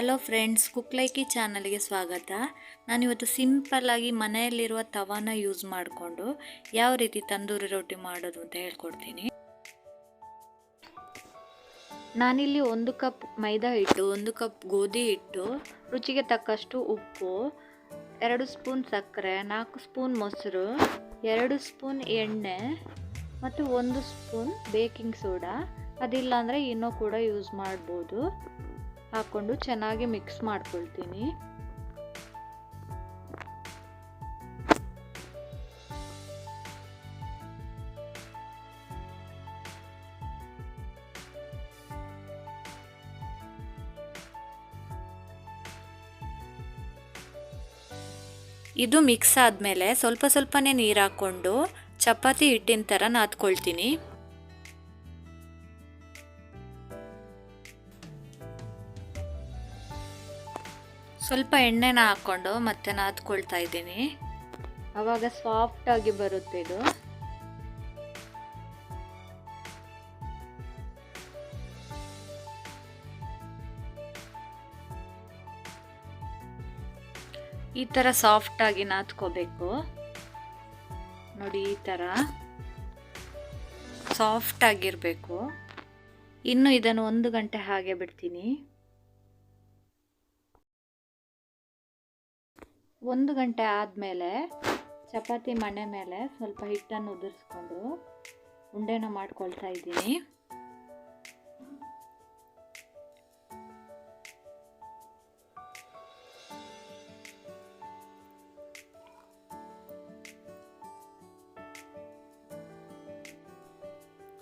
Hello friends cook ಲೈಕಿ ಚಾನಲ್ಗೆ ಸ್ವಾಗತ. ನಾನಿವತ್ತು ಸಿಂಪಲ್ಲಾಗಿ ಮನೆಯಲ್ಲಿರುವ ತವಾನ ಯೂಸ್ ಮಾಡಿಕೊಂಡು ಯಾವ ರೀತಿ ತಂದೂರಿ ರೊಟ್ಟಿ ಮಾಡೋದು ಅಂತ ಹೇಳ್ಕೊಡ್ತೀನಿ. ನಾನಿಲ್ಲಿ ಒಂದು ಕಪ್ ಮೈದಾ ಹಿಟ್ಟು, ಒಂದು ಕಪ್ ಗೋಧಿ ಹಿಟ್ಟು, ರುಚಿಗೆ ತಕ್ಕಷ್ಟು ಉಪ್ಪು, ಎರಡು ಸ್ಪೂನ್ ಸಕ್ಕರೆ, ನಾಲ್ಕು ಸ್ಪೂನ್ ಮೊಸರು, ಎರಡು ಸ್ಪೂನ್ ಎಣ್ಣೆ ಮತ್ತು ಒಂದು ಸ್ಪೂನ್ ಬೇಕಿಂಗ್ ಸೋಡಾ ಅದಿಲ್ಲ ಅಂದರೆ ಇನ್ನೂ ಕೂಡ ಯೂಸ್ ಮಾಡ್ಬೋದು. ಹಾಕ್ಕೊಂಡು ಚೆನ್ನಾಗಿ ಮಿಕ್ಸ್ ಮಾಡ್ಕೊಳ್ತೀನಿ. ಇದು ಮಿಕ್ಸ್ ಆದಮೇಲೆ ಸ್ವಲ್ಪ ಸ್ವಲ್ಪನೇ ನೀರು ಹಾಕ್ಕೊಂಡು ಚಪಾತಿ ಹಿಟ್ಟಿನ ಥರ ನಾದ್ಕೊಳ್ತೀನಿ. ಸ್ವಲ್ಪ ಎಣ್ಣೆನ ಹಾಕ್ಕೊಂಡು ಮತ್ತೆ ನಾದ್ಕೊಳ್ತಾ ಇದ್ದೀನಿ. ಸಾಫ್ಟ್ ಸಾಫ್ಟಾಗಿ ಬರುತ್ತೆ ಇದು. ಈ ಥರ ಸಾಫ್ಟಾಗಿ ನಾದ್ಕೋಬೇಕು ನೋಡಿ ಈ ಥರ ಸಾಫ್ಟ್ ಆಗಿರಬೇಕು. ಇನ್ನು ಇದನ್ನು ಒಂದು ಗಂಟೆ ಹಾಗೆ ಬಿಡ್ತೀನಿ. ಒಂದು ಗಂಟೆ ಆದಮೇಲೆ ಚಪಾತಿ ಮಣೆ ಮೇಲೆ ಸ್ವಲ್ಪ ಹಿಟ್ಟನ್ನು ಉದುರಿಸ್ಕೊಂಡು ಉಂಡೆನ ಮಾಡ್ಕೊಳ್ತಾ ಇದ್ದೀನಿ.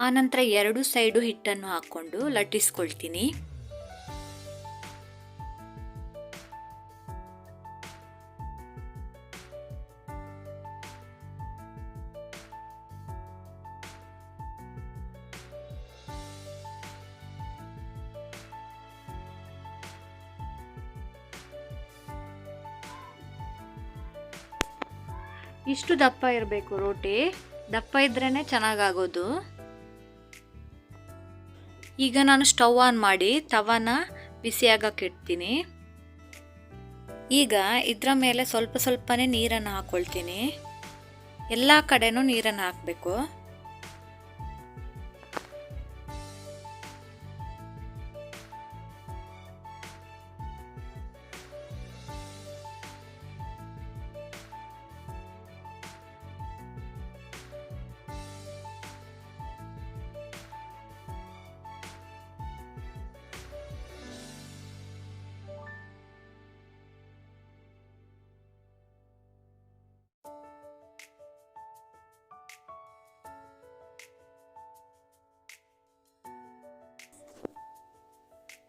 ಆನಂತರ ಎರಡು ಸೈಡು ಹಿಟ್ಟನ್ನು ಹಾಕ್ಕೊಂಡು ಲಟ್ಟಿಸ್ಕೊಳ್ತೀನಿ. ಇಷ್ಟು ದಪ್ಪ ಇರಬೇಕು ರೋಟಿ. ದಪ್ಪ ಇದ್ರೇ ಚೆನ್ನಾಗಾಗೋದು. ಈಗ ನಾನು ಸ್ಟವ್ ಆನ್ ಮಾಡಿ ತವನ ಬಿಸಿಯಾಗಕ್ಕೆ ಇಡ್ತೀನಿ. ಈಗ ಇದರ ಮೇಲೆ ಸ್ವಲ್ಪ ಸ್ವಲ್ಪನೇ ನೀರನ್ನು ಹಾಕ್ಕೊಳ್ತೀನಿ ಎಲ್ಲ ಕಡೆನೂ ನೀರನ್ನು ಹಾಕಬೇಕು.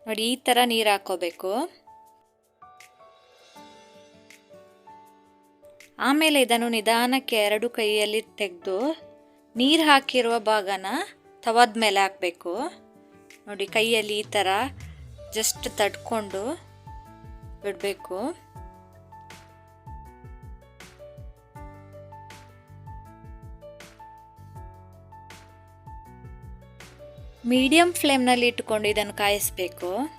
ನೋಡಿ, ಈ ಥರ ನೀರು ಹಾಕೋಬೇಕು. ಆಮೇಲೆ ಇದನ್ನು ನಿಧಾನಕ್ಕೆ ಎರಡು ಕೈಯಲ್ಲಿ ತೆಗೆದು ನೀರು ಹಾಕಿರುವ ಭಾಗನ ತವಾದ ಮೇಲೆ ಹಾಕಬೇಕು. ನೋಡಿ, ಕೈಯಲ್ಲಿ ಈ ಥರ ಜಸ್ಟ್ ತಡ್ಕೊಂಡು ಬಿಡಬೇಕು. ಮೀಡಿಯಂ ಫ್ಲೇಮ್ನಲ್ಲಿ ಇಟ್ಕೊಂಡು ಇದನ್ನು ಕಾಯಿಸ್ಬೇಕು.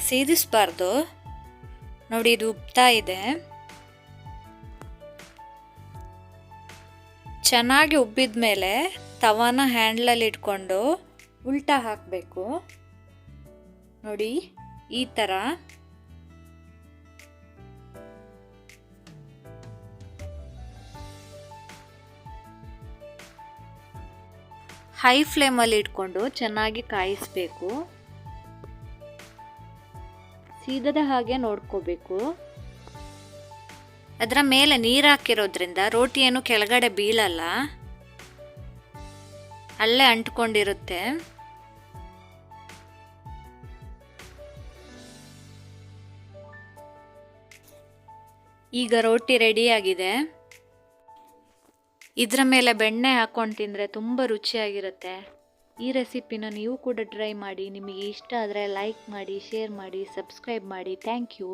ಸೇದಿಸಬಾರ್ದು. ನೋಡಿ, ಇದು ಉಬ್ತಾ ಇದೆ. ಚೆನ್ನಾಗಿ ಉಬ್ಬಿದ ಮೇಲೆ ತವಾನ ಹ್ಯಾಂಡ್ಲಲ್ಲಿ ಇಟ್ಕೊಂಡು ಉಲ್ಟಾ ಹಾಕಬೇಕು. ನೋಡಿ, ಈ ಥರ. ಹೈ ಫ್ಲೇಮಲ್ಲಿ ಇಟ್ಕೊಂಡು ಚೆನ್ನಾಗಿ ಕಾಯಿಸ್ಬೇಕು. ಸೀದದ ಹಾಗೆ ನೋಡ್ಕೋಬೇಕು. ಅದರ ಮೇಲೆ ನೀರು ಹಾಕಿರೋದ್ರಿಂದ ರೋಟಿ ಕೆಳಗಡೆ ಬೀಳಲ್ಲ. ಅಲ್ಲೇ ಅಂಟ್ಕೊಂಡಿರುತ್ತೆ. ಈಗ ರೋಟಿ ರೆಡಿಯಾಗಿದೆ ಇದರ ಮೇಲೆ ಬೆಣ್ಣೆ ಹಾಕ್ಕೊಂಡು ತಿಂದರೆ ತುಂಬ ರುಚಿಯಾಗಿರುತ್ತೆ. ಈ ರೆಸಿಪಿನ ನೀವು ಕೂಡ ಟ್ರೈ ಮಾಡಿ. ನಿಮಗೆ ಇಷ್ಟ ಆದರೆ ಲೈಕ್ ಮಾಡಿ, ಶೇರ್ ಮಾಡಿ, ಸಬ್ಸ್ಕ್ರೈಬ್ ಮಾಡಿ. Thank you.